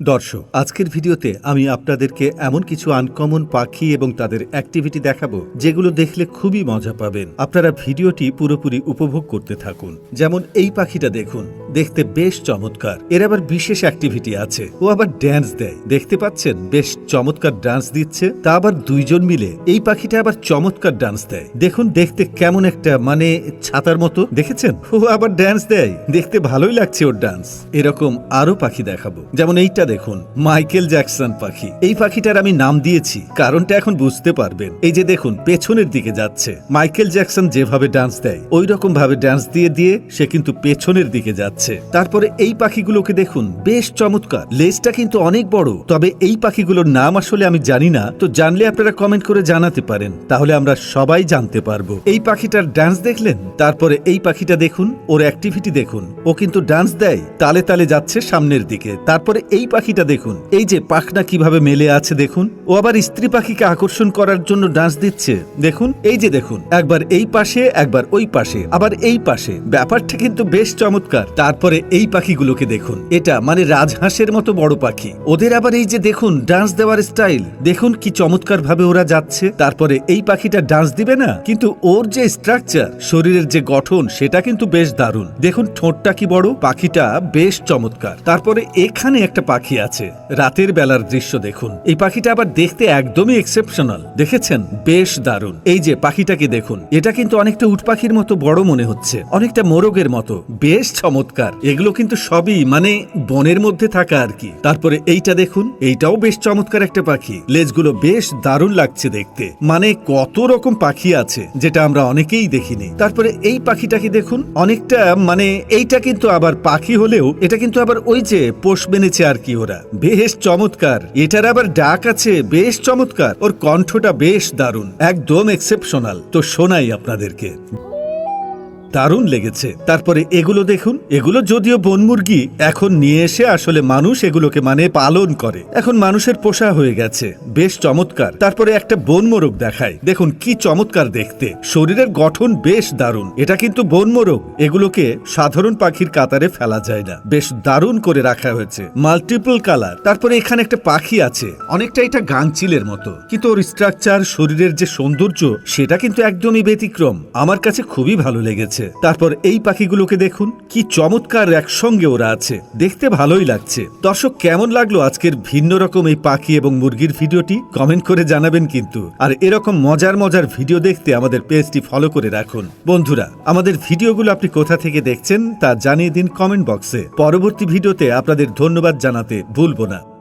দর্শক, আজকের ভিডিওতে আমি আপনাদেরকে এমন কিছু আনকমন পাখি এবং তাদের অ্যাক্টিভিটি দেখাবো, যেগুলো দেখলে খুবই মজা পাবেন। আপনারা ভিডিওটি পুরোপুরি উপভোগ করতে থাকুন। যেমন এই পাখিটা দেখুন। দেখতে বেশ চমৎকার। এর আবার বিশেষ অ্যাক্টিভিটি আছে। ও আবার ড্যান্স দেয়। দেখতে পাচ্ছেন, বেশ চমৎকার ডান্স দিচ্ছে। তা আবার দুইজন মিলে। এই পাখিটা আবার চমৎকার ডান্স দেয়। দেখুন, দেখতে কেমন একটা মানে ছাতার মতো। দেখেছেন? ও আবার ড্যান্স দেয়। দেখতে ভালোই লাগছে ওর ডান্স এরকম আরও পাখি দেখাবো। যেমন এইটা দেখুন, মাইকেল জ্যাকসন পাখি। এই পাখিটার আমি নাম দিয়েছি। কারণটা এখন বুঝতে পারবেন। এই যে দেখুন, পেছনের দিকে যাচ্ছে। মাইকেল জ্যাকসন যেভাবে ডান্স দেয় ওই রকম ভাবে ডান্স দিয়ে দিয়ে সে কিন্তু পেছনের দিকে যাচ্ছে। তারপরে এই পাখিগুলোকে দেখুন, বেশ চমৎকার। লেজটা কিন্তু অনেক বড়, তবে এই পাখিগুলোর নাম আসলে আমি জানি না, তো জানলে আপনারা কমেন্ট করে জানাতে পারেন, তাহলে আমরা সবাই জানতে পারব। এই পাখিটার ডান্স দেখলেন? তারপরে এই পাখিটা দেখুন, ওর অ্যাক্টিভিটি দেখুন। ও কিন্তু ডান্স দেয়, তালে তালে যাচ্ছে সামনের দিকে। তারপরে এই পাখিটা দেখুন, এই যে পাখনা কীভাবে মেলে আছে দেখুন। ও আবার স্ত্রী পাখিকে আকর্ষণ করার জন্য ডান্স দিচ্ছে। দেখুন, এই যে দেখুন, একবার এই পাশে, একবার ওই পাশে, আবার এই পাশে। ব্যাপারটা কিন্তু বেশ চমৎকার। তারপরে এই পাখিগুলোকে দেখুন। এটা মানে রাজহাঁসের মতো বড় পাখি। ওদের আবার এই যে দেখুন, ডান্স দেওয়ার স্টাইল। দেখুন কি চমৎকার ভাবে ওরা যাচ্ছে। তারপরে এই পাখিটা ডান্স দিবে না, কিন্তু ওর যে স্ট্রাকচার, শরীরের যে গঠন, সেটা কিন্তু বেশ দারুণ। দেখুন ঠোঁটটা কি বড়, পাখিটা বেশ চমৎকার। তারপরে এখানে একটা পাখি আছে, রাতের বেলার দৃশ্য দেখুন। এই পাখিটা আবার দেখতে একদমই এক্সেপশনাল দেখেছেন? বেশ দারুণ। এই যে পাখিটাকে দেখুন, এটা কিন্তু অনেকটা উট পাখির মতো বড় মনে হচ্ছে, অনেকটা মোরগের মতো, বেশ চমৎকার। এগুলো কিন্তু সবই মানে বনের মধ্যে থাকা আর কি। তারপরে এইটা দেখুন, এইটাও বেশ চমৎকার একটা পাখি। লেজগুলো বেশ দারুণ লাগছে দেখতে। মানে কত রকম পাখি আছে, যেটা আমরা অনেকেই দেখিনি। তারপরে এই পাখিটাকে দেখুন, অনেকটা মানে এইটা কিন্তু আবার পাখি হলেও, এটা কিন্তু আবার ওই যে পোষ মেনেছে আর কি ওরা। বেশ চমৎকার। এটার আবার ডাক আছে, বেশ চমৎকার। ওর কণ্ঠটা বেশ দারুণ। একদম এক্সেপশনাল তো শোনাই আপনাদেরকে। দারুণ লেগেছে। তারপরে এগুলো দেখুন। এগুলো যদিও বন মুরগি, এখন নিয়ে এসে আসলে মানুষ এগুলোকে মানে পালন করে। এখন মানুষের পোষা হয়ে গেছে। বেশ চমৎকার। তারপরে একটা বন মোরগ দেখায় দেখুন কি চমৎকার দেখতে। শরীরের গঠন বেশ দারুণ। এটা কিন্তু বন মোরগ। এগুলোকে সাধারণ পাখির কাতারে ফেলা যায় না। বেশ দারুণ করে রাখা হয়েছে। Multiple colour. তারপরে এখানে একটা পাখি আছে। অনেকটা এটা গাংচিলের মতো। কিন্তু ওর স্ট্রাকচার শরীরের যে সৌন্দর্য, সেটা কিন্তু একদমই ব্যতিক্রম। আমার কাছে খুবই ভালো লেগেছে। তারপর এই পাখিগুলোকে দেখুন, কি চমৎকার একসঙ্গে ওরা আছে। দেখতে ভালোই লাগছে। দর্শক, কেমন লাগল আজকের ভিন্ন রকম এই পাখি এবং মুরগির ভিডিওটি? কমেন্ট করে জানাবেন কিন্তু। আর এরকম মজার মজার ভিডিও দেখতে আমাদের পেজটি ফলো করে রাখুন। বন্ধুরা, আমাদের ভিডিওগুলো আপনি কোথা থেকে দেখছেন তা জানিয়ে দিন কমেন্ট বক্সে। পরবর্তী ভিডিওতে আপনাদের ধন্যবাদ জানাতে ভুলব না।